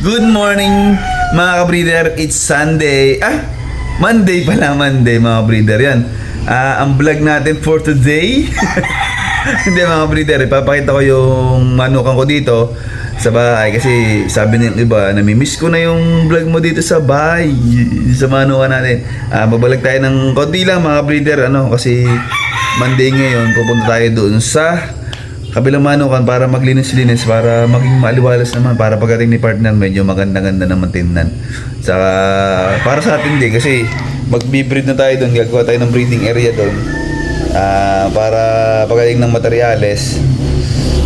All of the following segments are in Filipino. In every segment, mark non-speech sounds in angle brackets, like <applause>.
Good morning mga ka-breeder. It's Sunday. Ah, Monday pala, Monday mga breeder. Yan. Ah, ang vlog natin for today. <laughs> Hindi mga breeder, ipapakita ko yung manukan ko dito sa bahay kasi sabi ng iba, namimiss ko na yung vlog mo dito sa bahay sa manukan natin. Ah, mabalag tayo ng konti lang mga breeder ano kasi Monday ngayon pupunta tayo doon sa kabilang manukan para maglinis-linis para maging maaliwalas naman para pagdating ni partner medyo maganda-ganda naman tingnan. Saka para sa atin din kasi magbi-breed na tayo doon, gagawa tayo ng breeding area doon. Ah, para pagdating ng materyales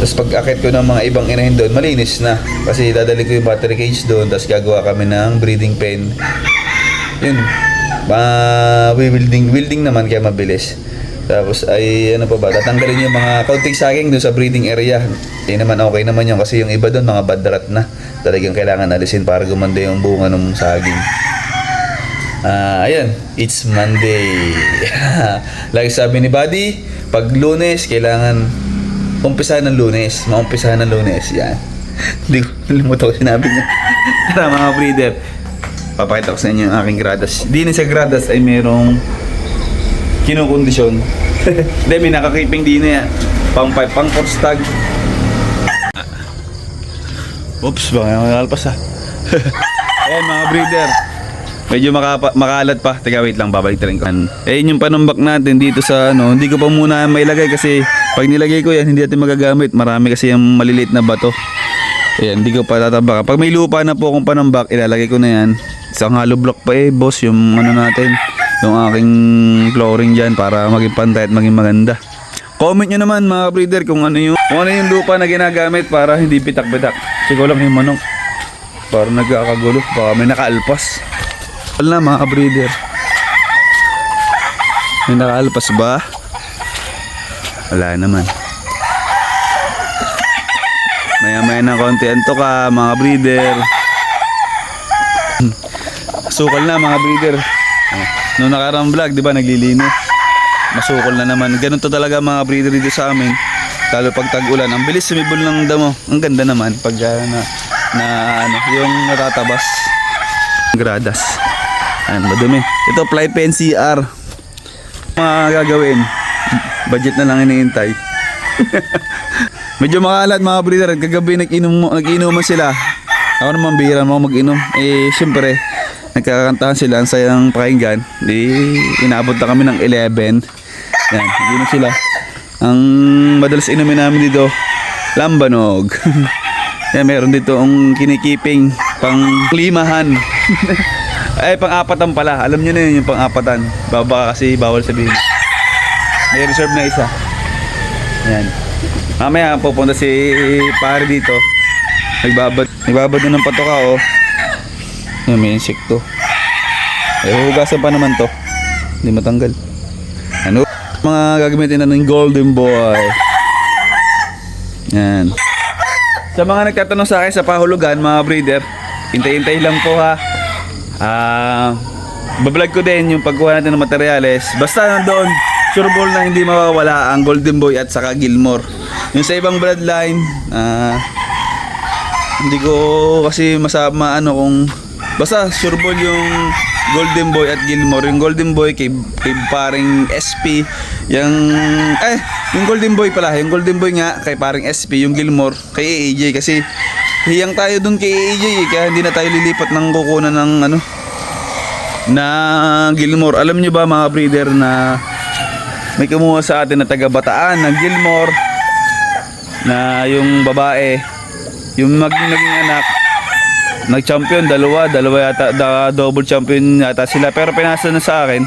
tapos pag akit ko ng mga ibang inahin doon, malinis na. Kasi dadali ko yung battery cage doon, tapos gagawa kami ng breeding pen. Yun. Ma building building naman kaya mabilis. Tapos ay ano pa ba, tatanggalin yung mga kaunting saging doon sa breeding area. Hindi naman okay naman yun kasi yung iba doon mga badrat na. Talagang kailangan alisin para gumanda yung bunga ng saging. Ah, ayan, it's Monday. <laughs> like sabi ni Buddy, pag lunes, kailangan umpisahan ng lunes. Maumpisahan ng lunes, yan. <laughs> Hindi ko nalimutan ko sinabi niya. <laughs> Tara mga breeder, papakita ko sa inyo yung aking gradas. Di na sa gradas ay merong kinukondisyon. <laughs> Hindi, may nakakiping di na yan. Pang, pang, pang tag. Oops, baka nakalpas ah. Ayan <laughs> mga breeder. Medyo makapa, makalat pa. Teka, wait lang, babalik rin ko. Eh, yun yung panumbak natin dito sa ano, hindi ko pa muna mailagay kasi pag nilagay ko yan, hindi natin magagamit. Marami kasi yung maliliit na bato. Ayan, hindi ko pa tatabaka. Pag may lupa na po akong panambak, ilalagay ko na yan. Isang hollow block pa eh, boss, yung ano natin, yung aking flooring dyan para maging pantay at maging maganda. Comment nyo naman mga breeder kung ano yung kung ano yung lupa na ginagamit para hindi pitak-pitak. Siguro lang yung manok. Para nagkakagulo, baka may nakaalpas. Wala na mga breeder. May nakaalpas ba? Wala naman. Maya maya ng konti ka mga breeder. Sukal na mga breeder. Noong nakarang vlog, di ba, naglilinis. Masukol na naman. Ganun to talaga mga breeder dito sa amin. Lalo pag tag-ulan. Ang bilis sumibol ng damo. Ang ganda naman pag ah, na, na ano, yung natatabas. Gradas. Ayan, madumi. Ito, fly pen CR. Mga gagawin. Budget na lang iniintay. <laughs> Medyo makalat mga breeder. Kagabi nag-inom, nag-inuman sila. Ako naman bihira mo mag-inom. Eh, syempre, nagkakantahan sila. Ang sayang pakinggan. Di, inabot na kami ng 11. Yan, inom sila. Ang madalas inumin namin dito, lambanog. <laughs> Yan, meron dito ang kinikiping pang limahan. <laughs> Ay, pang-apatan pala. Alam nyo na yun yung pang-apatan. Baba kasi bawal sabihin. May reserve na isa. Yan. Mamaya pupunta si pare dito. Nagbabad, nagbabad na ng patoka oh. Yan, may insekto. Eh, hugasan pa naman to. Hindi matanggal. Ano? Mga gagamitin na ng golden boy. Yan. Sa mga nagtatanong sa akin sa pahulugan, mga breeder, hintay-hintay lang po ha. Ah, bablog ko din yung pagkuha natin ng materyales. Basta nandoon, sure ball na hindi mawawala ang Golden Boy at saka Gilmore. Yung sa ibang bloodline, ah, hindi ko kasi masama ano kung basta sure yung Golden Boy at Gilmore. Yung Golden Boy kay, kay paring SP, yung eh yung Golden Boy pala, yung Golden Boy nga kay paring SP, yung Gilmore kay AJ kasi hiyang tayo dun kay AJ eh, kaya hindi na tayo lilipat ng kukunan ng ano na Gilmore. Alam nyo ba mga breeder na may kumuha sa atin na taga Bataan ng Gilmore na yung babae yung mag naging anak nag-champion dalawa. Dalawa yata da, double champion yata sila. Pero pinasa na sa akin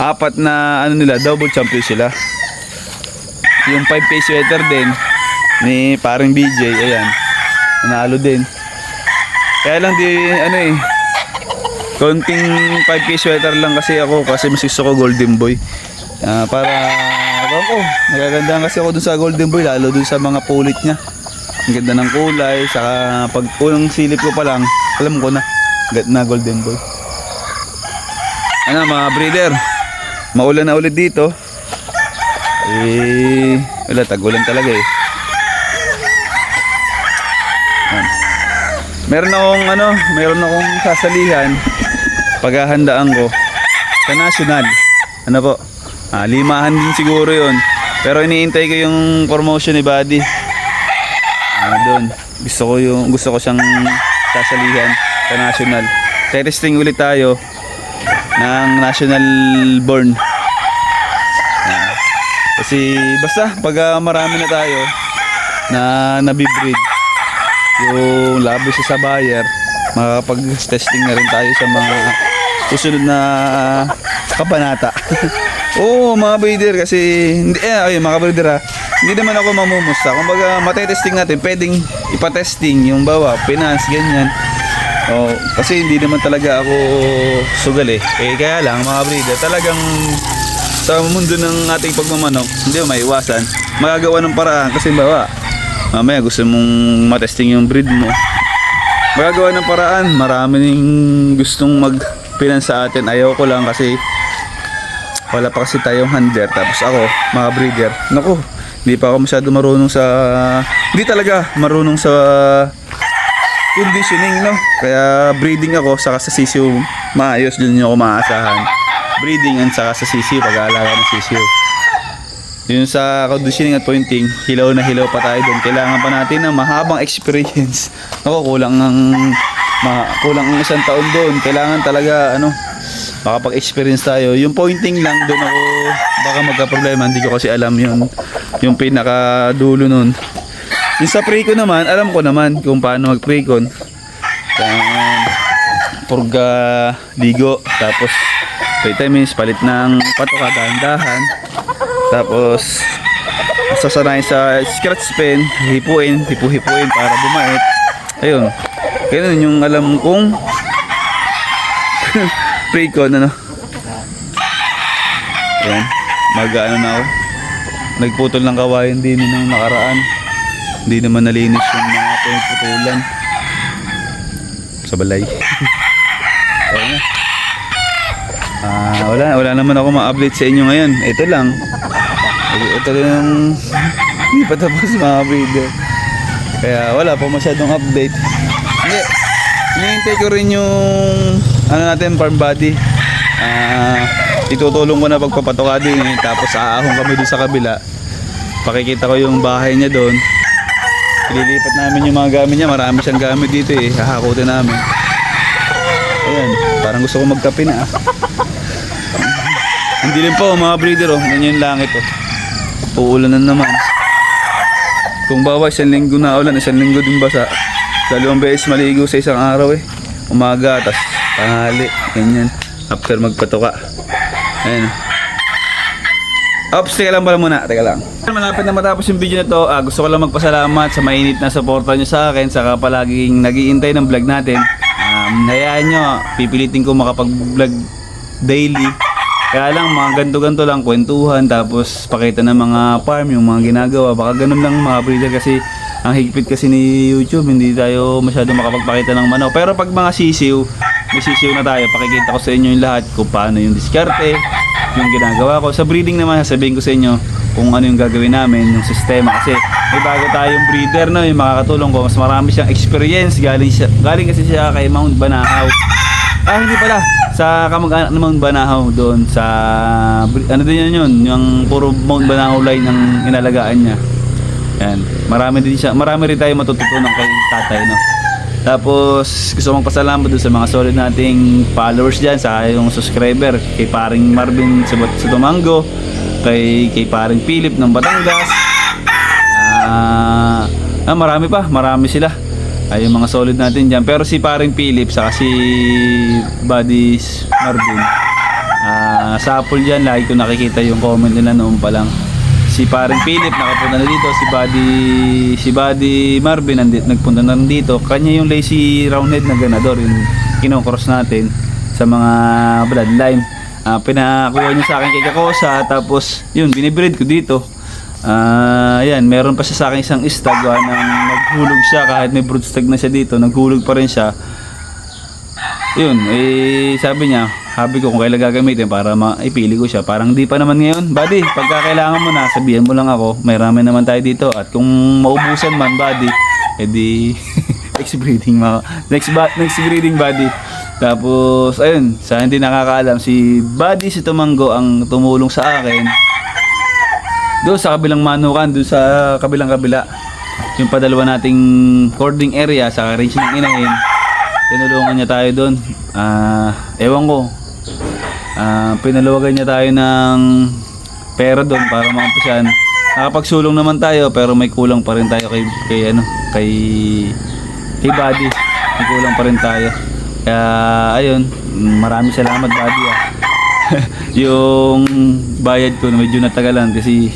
apat na ano nila double champion sila. Yung 5 piece sweater din ni parang BJ ayan. Nanalo din. Kaya lang di ano eh konting 5 piece sweater lang kasi ako kasi mas gusto ko golden boy. Ah, para ewan ko nagagandahan kasi ako dun sa golden boy lalo dun sa mga pulit niya ang ganda ng kulay saka pag unang silip ko pa lang alam ko na na golden boy ano mga breeder maulan na ulit dito eh wala tagulan talaga eh. Meron akong ano, meron akong sasalihan. Paghahandaan ko sa national. Ano po? Ah, limahan din siguro 'yon. Pero iniintay ko yung promotion ni Buddy. Ah, doon. Gusto ko yung gusto ko siyang sasalihan sa national. Testing ulit tayo ng national born. Ah, kasi basta pag ah, marami na tayo na nabibreed yung labi sa buyer makakapag-testing na rin tayo sa mga susunod na kabanata. <laughs> Oo, mga breeder kasi hindi eh ayun, mga breeder ha. Hindi naman ako mamumusta. Kumbaga, matetesting natin, pwedeng ipatesting yung bawa, finance, ganyan. Oh, kasi hindi naman talaga ako sugal eh. Eh kaya lang mga breeder, talagang sa mundo ng ating pagmamanok, hindi mo maiwasan. Magagawa ng paraan kasi bawa, mamaya gusto mong matesting yung breed mo. Magagawa ng paraan, marami ning gustong mag-finance sa atin. Ayaw ko lang kasi wala pa kasi tayong handler tapos ako mga breeder naku hindi pa ako masyado marunong sa hindi talaga marunong sa conditioning no? Kaya breeding ako saka sa sisiw maayos din yung ako maasahan breeding and saka sa sisiw pag-aalaga ng sisiw. Yun sa conditioning at pointing hilaw na hilaw pa tayo doon kailangan pa natin ng mahabang experience. Ako kulang ng ma, kulang ng isang taon doon kailangan talaga ano makapag-experience tayo. Yung pointing lang doon ako baka magka-problema. Hindi ko kasi alam yun. Yung pinaka-dulo nun. Yung sa pre-con naman, alam ko naman kung paano mag-pre-con. Um, purga ligo. Tapos vitamins, palit ng patoka dahan-dahan. Tapos sasanayin sa scratch pen, hipuin, hipu-hipuin para bumait. Ayun. Ganun yung alam kong <laughs> pre-con ano. Ayan. Mag ano na ako. Nagputol ng kawayan din nung nakaraan. Hindi naman nalinis yung mga pinagputulan. Sa balay. <laughs> Ayan na. Ah, wala, wala naman ako ma-update sa inyo ngayon. Ito lang. Ito lang <laughs> hindi pa tapos mga video. Kaya wala pa masyadong update. Hindi. Hinihintay ko rin yung ano natin farm body. Ah, itutulong ko na pagpapatoka din eh. Tapos aahon kami doon sa kabila. Pakikita ko yung bahay niya doon. Ililipat namin yung mga gamit niya. Marami siyang gamit dito eh. Hahakutin namin. Ayan, parang gusto ko magkape na ah. Hindi rin po mga breeder oh. Ganyan yung langit oh. Uulan na naman. Kung bawa isang linggo na ulan, isang linggo din basa. Dalawang beses maligo sa isang araw eh. Umaga, tas tanghali, ganyan. After magpatuka. Ayan. Ops, teka lang pala muna, teka lang. Malapit na matapos yung video na to, ah, gusto ko lang magpasalamat sa mainit na suporta nyo sa akin, saka palaging nagiintay ng vlog natin. Um, hayaan nyo, pipilitin ko makapag-vlog daily. Kaya lang, mga ganto-ganto lang, kwentuhan, tapos pakita ng mga farm, yung mga ginagawa. Baka ganun lang mga breeder kasi ang higpit kasi ni YouTube, hindi tayo masyado makapagpakita ng manok. Pero pag mga sisiw, may sisiw na tayo, pakikita ko sa inyo yung lahat kung paano yung diskarte, yung ginagawa ko. Sa breeding naman, sasabihin ko sa inyo kung ano yung gagawin namin, yung sistema. Kasi may bago tayong breeder na yung makakatulong ko. Mas marami siyang experience. Galing, siya, galing kasi siya kay Mount Banahaw. Ah, hindi pala. Sa kamag-anak ng Mount Banahaw doon sa... Ano din yun yun? Yung puro Mount Banahaw line ng inalagaan niya. Yan. Marami din siya. Marami rin tayo matututunan kay tatay, no? Tapos, gusto kong pasalamat doon sa mga solid nating followers dyan, sa yung subscriber, kay paring Marvin sa, sa Tumango, kay, kay paring Philip ng Batangas, ah, ah, marami pa, marami sila. Ay, yung mga solid natin dyan. Pero si paring Philip, saka si Buddies Marvin, ah, sa Apple dyan, lagi ko nakikita yung comment nila noon pa lang si paring Philip nakapunta na dito. Si Buddy si Buddy Marvin nandito nagpunta na dito. Kanya yung lazy roundhead na ganador yung kinocross natin sa mga bloodline. Ah, pinakuha niya sa akin kay Kakosa tapos yun binibreed ko dito. Ah, ayan, meron pa siya sa akin isang stag ah, nang naghulog siya. Kahit may broodstag na siya dito, naghulog pa rin siya. Yun, eh sabi niya, sabi ko kung kailan gagamitin para maipili ko siya. Parang di pa naman ngayon. Buddy, pagka kailangan mo na, sabihan mo lang ako. May ramen naman tayo dito. At kung maubusan man, buddy, edi <laughs> next breeding mga next ba- next breeding body. Tapos ayun, sa hindi nakakaalam si Buddy si Tumango ang tumulong sa akin. Doon sa kabilang manukan, doon sa kabilang kabila. Yung padalawa nating cording area sa range ng inahin. Tinulungan niya tayo doon. Ah, ewan ko. Ah, pinaluwagan niya tayo ng pera doon para maumpisan. Nakapagsulong naman tayo pero may kulang pa rin tayo kay kay ano, kay kay Buddy. May kulang pa rin tayo. Kaya ayun, maraming salamat Buddy ah. <laughs> yung bayad ko medyo natagalan kasi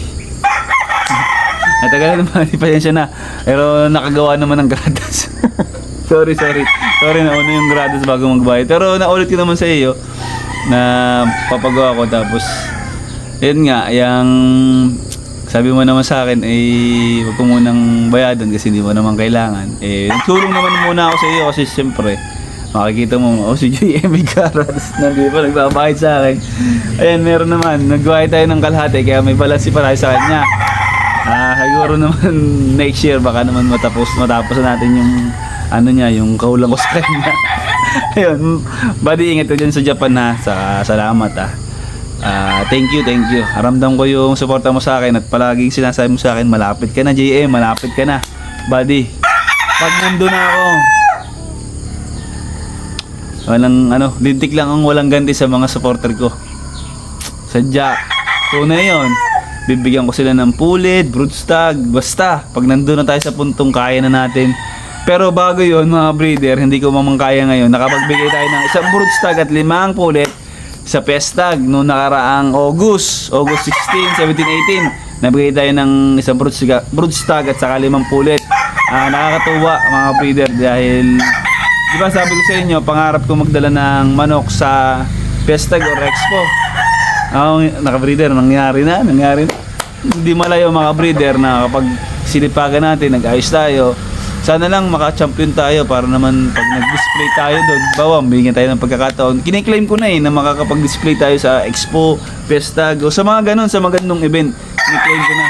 <laughs> natagalan naman, <laughs> pasensya na. Pero nakagawa naman ng gradas. sorry, sorry. Sorry na una yung gradas bago magbayad. Pero naulit ko naman sa iyo na papagawa ko tapos yun nga, yung sabi mo naman sa akin, eh, wag ko munang bayadan kasi hindi mo naman kailangan. Eh, nagtulong naman muna ako sa iyo kasi siyempre, makikita mo, oh, si JM Garas, <laughs> nandito pa, nagbabayad sa akin. Ayan, meron naman, nagbayad tayo ng kalahati, kaya may balance pa tayo sa kanya. Ah, siguro naman <laughs> next year, baka naman matapos, matapos na natin yung, ano niya, yung kaulang ko sa kanya. <laughs> <laughs> Ayun, buddy, ingat ko dyan sa Japan na, sa salamat ah. Ah, thank you, thank you. Aramdam ko yung suporta mo sa akin at palaging sinasabi mo sa akin, malapit ka na JM, malapit ka na. Buddy, pag nandun na ako, walang ano, lintik lang ang walang ganti sa mga supporter ko. Sadya, tunay yon. Bibigyan ko sila ng pulid, broodstag, basta. Pag nandun na tayo sa puntong kaya na natin. Pero bago yon mga breeder, hindi ko mamang kaya ngayon. Nakapagbigay tayo ng isang broodstag at limang pulit sa Pestag noong nakaraang August, August 16, 17, 18. Nabigay tayo ng isang broodstag, broodstag at saka limang pulit. Ah, nakakatuwa mga breeder dahil di ba sabi ko sa inyo, pangarap ko magdala ng manok sa Pestag or Expo. Ah, naka-breeder, nangyari na, nangyari na. Hindi malayo mga breeder na kapag sinipagan natin, nag-ayos tayo, sana lang maka-champion tayo para naman pag nag-display tayo doon, bawa, bigyan tayo ng pagkakataon. Kiniklaim ko na eh na makakapag-display tayo sa Expo, Pestag, o sa mga ganun, sa magandang event. Kiniklaim ko na.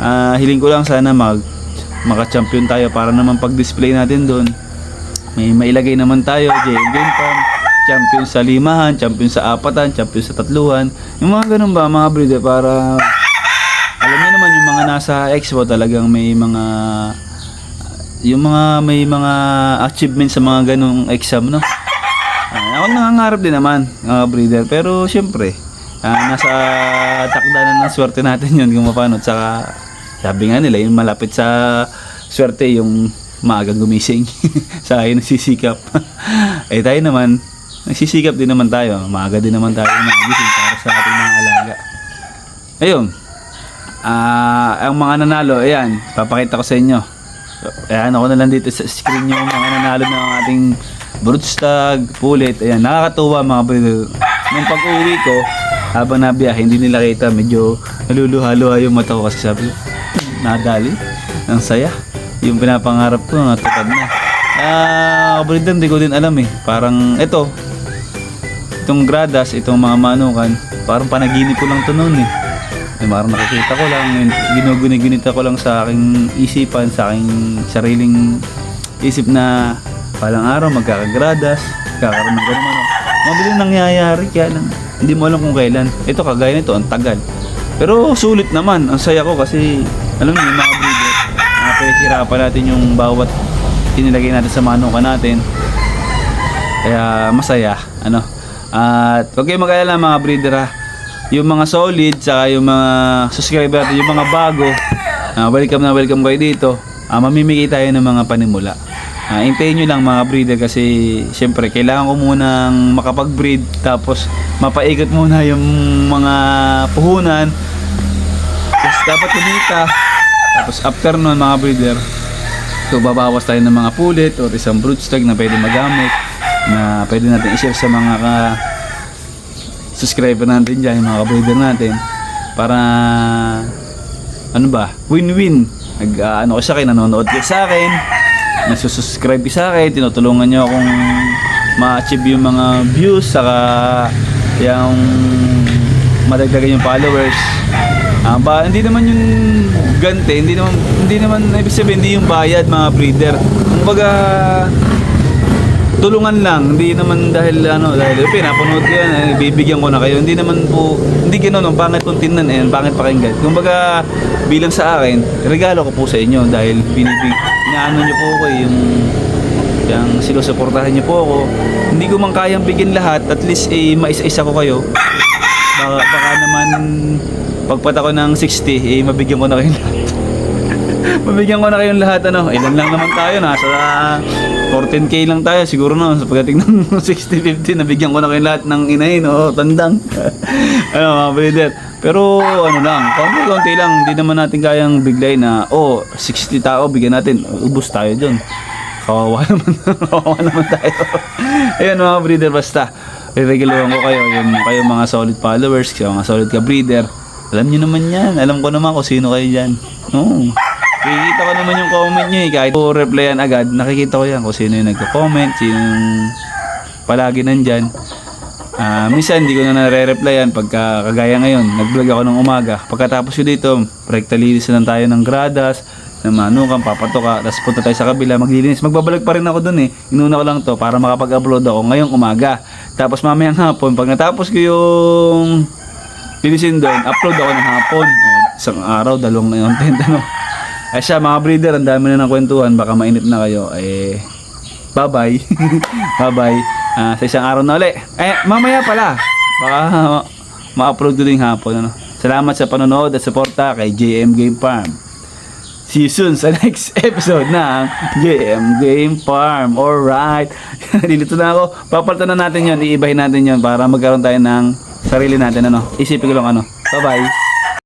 Ah, hiling ko lang sana mag maka-champion tayo para naman pag-display natin doon. May mailagay naman tayo, JM Game Farm, champion sa limahan, champion sa apatan, champion sa tatluhan. Yung mga ganun ba, mga breeder, para alam niyo naman yung mga nasa expo talagang may mga yung mga may mga achievements sa mga ganung exam no. Ah, ako nangangarap din naman, mga breeder, pero syempre, ah, nasa takda na ng swerte natin yun kung paano. At saka, sabi nga nila, yung malapit sa swerte, yung maagang gumising. <laughs> sa akin, nagsisikap. <laughs> eh tayo naman, nagsisikap din naman tayo. Maaga din naman tayo magising para sa ating mga alaga. Ayun. Ah, ang mga nanalo, ayan, papakita ko sa inyo. Ayan, ako na lang dito sa screen yung mga nanalo ng ating broodstag, pulit. Ayan, nakakatuwa mga brother. Nung pag-uwi ko, habang nabiyahe, hindi nila kita, medyo naluluha-luha yung mata ko kasi sabi "Hmm, nadali, ang saya. Yung pinapangarap ko, natupad na. Ah, brother, hindi ko din alam eh. Parang, eto, itong gradas, itong mga manukan, parang panaginip ko lang to noon eh. Eh, parang nakikita ko lang, ginuguni-gunita ko lang sa aking isipan, sa aking sariling isip na palang araw magkakagradas, kakaroon ng ganun ano. Mabilis nangyayari, kaya lang, hindi mo alam kung kailan. Ito, kagaya nito, ang tagal. Pero sulit naman, ang saya ko kasi, alam niyo, mga breeder, napahihirapan natin yung bawat inilagay natin sa manuka natin. Kaya masaya, ano. At huwag kayong mag-alala mga breeder ha yung mga solid saka yung mga subscriber natin, yung mga bago ah, welcome na welcome kayo dito. Ah, mamimigay tayo ng mga panimula. Uh, hintayin nyo lang mga breeder kasi syempre kailangan ko munang makapag-breed tapos mapaikot muna yung mga puhunan. Tapos dapat kumita. Tapos after nun mga breeder so babawas tayo ng mga pulit o isang broodstag na pwede magamit na pwede natin i-share sa mga ka, subscriber natin dyan, yung mga breeder natin para ano ba, win-win nag uh, ano ko sa akin, nanonood kayo sa akin nagsusubscribe kayo sa akin tinutulungan nyo akong ma-achieve yung mga views saka yung madagdagan yung followers Ah, ba, hindi naman yung gante, hindi naman, hindi naman, ibig sabihin, hindi yung bayad mga breeder. Kumbaga, tulungan lang, hindi naman dahil ano, dahil pinapanood ko yan, eh, bibigyan ko na kayo. Hindi naman po, hindi ganoon, ang pangit pong tingnan eh, ang pangit pakinggan. Kumbaga, bilang sa akin, regalo ko po sa inyo dahil binibig, inaano nyo po ako eh, yung yung sinusuportahan niyo po ako. Hindi ko man kayang bigyan lahat, at least eh, maisa-isa ko kayo. Baka, baka naman pagpat ako ng 60, eh, mabigyan ko na kayo lahat. <laughs> mabigyan ko na kayong lahat, ano, ilan lang naman tayo, nasa 14k lang tayo, siguro no, sa pagdating ng 60-50, nabigyan ko na kayong lahat ng inahin, o <laughs> tandang. <laughs> ano, mga brother. Pero, ano lang, konti-konti lang, hindi naman natin kayang biglay na, oh, 60 tao, bigyan natin, ubus tayo dun. Kawawa <laughs> naman, kawawa naman tayo. Ayun mga breeder, basta. Reregaluhan ko kayo, yung kayo mga solid followers, kayo mga solid ka breeder. Alam niyo naman yan, alam ko naman kung sino kayo dyan. No. Nakikita ko naman yung comment niyo eh, kahit po replyan agad, nakikita ko yan kung sino yung nagko-comment, sino yung palagi nandyan. Ah, minsan hindi ko na nare-replyan pagka kagaya ngayon, nag-vlog ako ng umaga. Pagkatapos ko dito, rekta linis na lang tayo ng gradas, ng manukan, papatoka, tapos punta tayo sa kabila, maglilinis. Magbabalag pa rin ako dun eh. Inuna ko lang to para makapag-upload ako ngayong umaga. Tapos mamayang hapon, pag natapos ko yung linisin doon, upload ako ng hapon. Isang araw, dalawang na yung <laughs> content, ano. Ay siya, mga breeder, ang dami na ng kwentuhan, baka mainit na kayo. Eh, bye-bye. <laughs> bye-bye. Ah, sa isang araw na uli. Eh, mamaya pala. Baka ma-upload ko din hapon. Ano. Salamat sa panonood at suporta kay JM Game Farm. See you soon sa <laughs> next episode ng JM Game Farm. Alright. <laughs> Dito na ako. Papalitan na natin yon Iibahin natin yon para magkaroon tayo ng sarili natin. Ano? Isipin ko lang ano. Bye-bye.